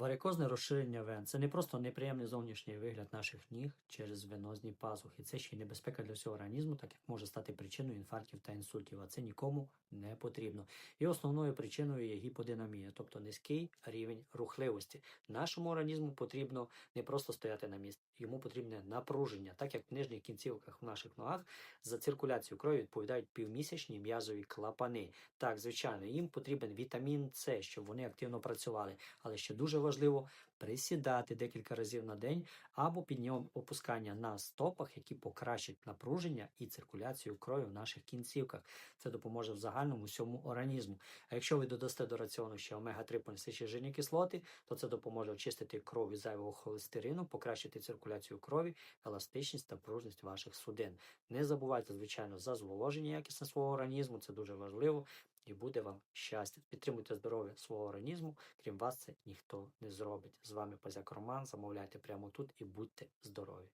Варикозне розширення вен це не просто неприємний зовнішній вигляд наших ніг через венозні пазухи. Це ще й небезпека для всього організму, так як може стати причиною інфарктів та інсультів, а це нікому не потрібно. І основною причиною є гіподинамія, тобто низький рівень рухливості. Нашому організму потрібно не просто стояти на місці, йому потрібне напруження, так як в нижніх кінцівках в наших ногах за циркуляцію крові відповідають півмісячні м'язові клапани. Так, звичайно, їм потрібен вітамін С, щоб вони активно працювали. Але ще дуже важливо присідати декілька разів на день або підйом опускання на стопах, які покращать напруження і циркуляцію крові в наших кінцівках. Це допоможе в загальному всьому організму. А якщо ви додасте до раціону ще омега-3 понесичі жирні кислоти, то це допоможе очистити кров від зайвого холестерину, покращити циркуляцію крові, еластичність та пружність ваших судин. Не забувайте, звичайно, за зволоження якісне свого організму, це дуже важливо. І буде вам щастя. Підтримуйте здоров'я свого організму. Крім вас, це ніхто не зробить. З вами Позяк Роман. Замовляйте прямо тут і будьте здорові.